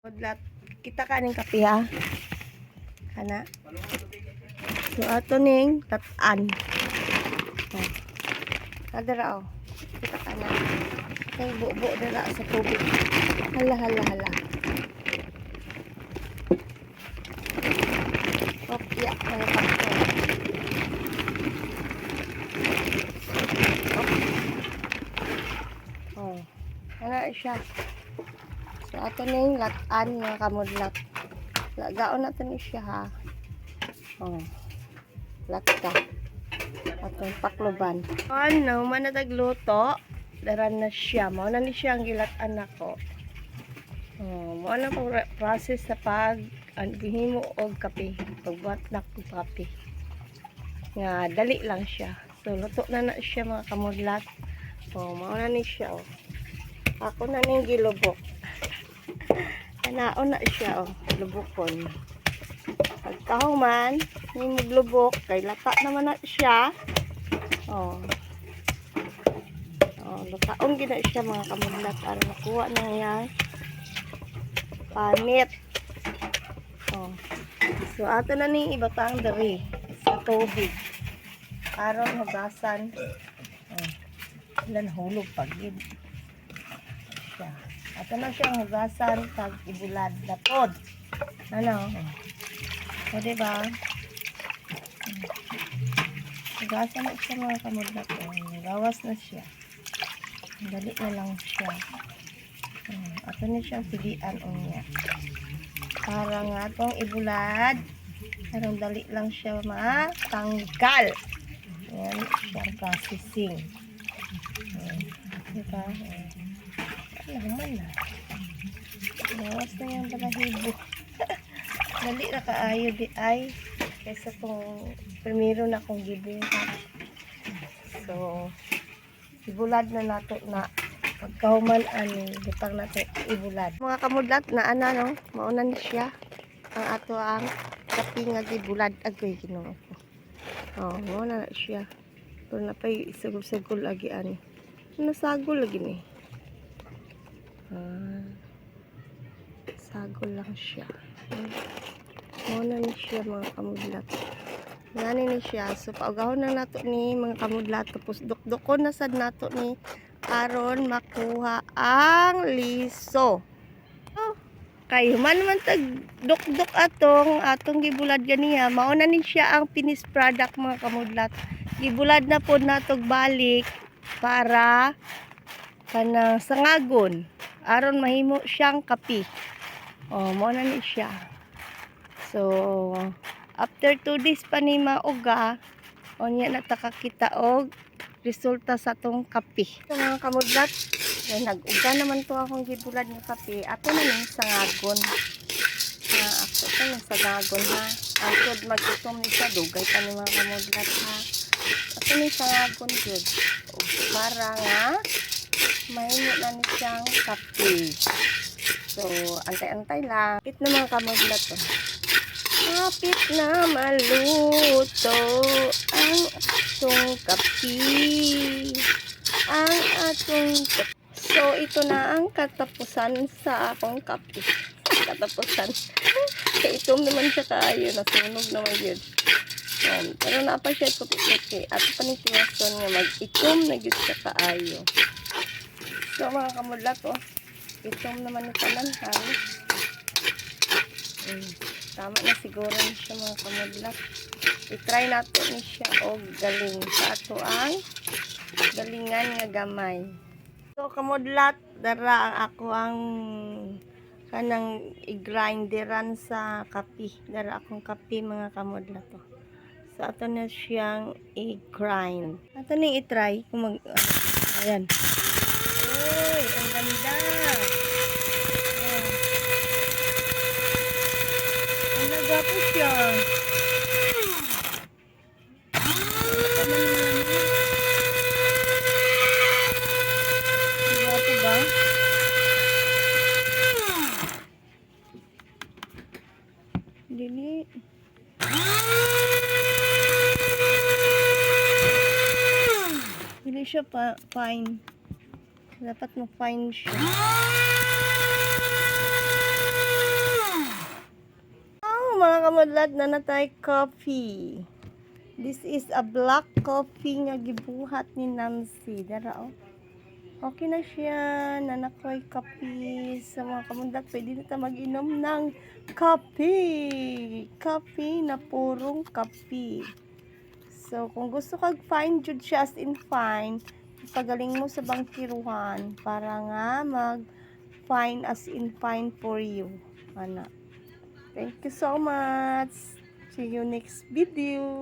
Udlat. Kita ka ning kape ha. Kana. So ato ning tatan. Oh. Kadara oh. Kita ka na. Kay bubo dara sa tubig. Hala hala hala. Kopya mga kape. Oh. Ano siya? So, ato na yung latan mga kamudlat. Lagaon natin ni siya ha. Oh. Latka. Ato yung pakloban. Ano, manatagluto. Daran na siya. Mao na ni siya ang gilatan ako. Oh, mao na po process sa pag ang gihimo og kape. Pagbuhat na ko kape. Nga dali lang siya. So luto na na siya mga kamudlat. Oh, mao na ni siya oh. Ako na ning gilubok. Anaon na siya, oh. Lubokon. Pagkahuman, ni maglubok, kay lata naman na siya. Oh. Oh, lutaon gina siya mga kamudlat para makuha na niya panit. Oh. So, ato na ni ibatang dari sa tubig. Aron hugasan. Oh. Ilan hulog pagid siya. Ato na siyang hugasan pag ibulad na pod. Ano? O, diba? Hugasan na siya mga kamudlat. O, gawas na siya. Dali na lang siya. Hmm. Ato na siyang pilian o niya. Para nga itong ibulad. Parang dali lang siya matanggal. Yan siyang processing. Hmm. Diba? Hmm. Naman na. Bawas na yung balahibo. Dali na kaayo di ay. Kaysa kung primero na kong gibuhat. So, ibulad na nato na pagkahuman ani butang nato ibulad. Mga kamudlat na ana no, mauna ni siya ang ato ang kapi nga gibulad agoy Ginoo. Oh, mauna na siya. Pero na pa'y isagol-sagol lagi ani. Nasagol lagi ni. Ah, sagol lang siya. Muna ni siya mga kamudlat. Ngani ni siya. So, paugahon na nato ni mga kamudlat. Tapos, dukdukon na sad nato ni aron makuha ang liso. Oh, kay man man tag dukduk atong atong gibulad ganiya mao na ni siya ang finished product mga kamudlat gibulad na pod natog balik para kanang sangagon aron mahimo siyang kapi. Oh, mo na ni siya. So, after 2 days pa ni mauga, onya na takakita og resulta sa tong kapi. So, mga kamudlat, ay nag-uga naman to akong gibulad nga kapi. Ato na ning sangagon. Na ako to yung sangagon ha. Asod mag-itom ni siya, dugay pa ni mga kamudlat ha. Ato ni sangagon jud. O, Para nga, mahimo na ni siyang kape. So, antay-antay lang. Kapit na mga kamudlat to. Kapit na maluto ang atong kape. Ang atong kape. So, ito na ang katapusan sa akong kape. Katapusan. Kaya itom naman siya kaayo. Nasunog naman yun. Um, pero napa siya puti-puti. At pa ni tinason nga mag-itom na yun kaayo. So mga kamudlat oh. Itom naman ni tanan halos. Tama na siguro ni siya mga kamudlat. I-try nato ni siya og galing sa ato ang galingan nga gamay. So kamudlat dara ang ako ang kanang i-grinderan sa kapi. Dara akong kapi mga kamudlat to. So ato na siyang i-grind. Ato na i-try kung mag ah, ayan. Uy, ang ganda. Oh. Ang nagapo siya. Dili siya pa fine. Dapat mo fine siya. Kamudlat na natay coffee. This is a black coffee nga gibuhat ni Nancy. Dara oh. Okay na siya. Nanakoy kape. Sa mga kamudlat, pwede na mag-inom ng kape. Kape na purong kape. So, kung gusto kag fine jud siya as in fine, pagaling mo sa bangkiruhan para nga mag fine as in fine for you. Ana. Thank you so much. See you next video.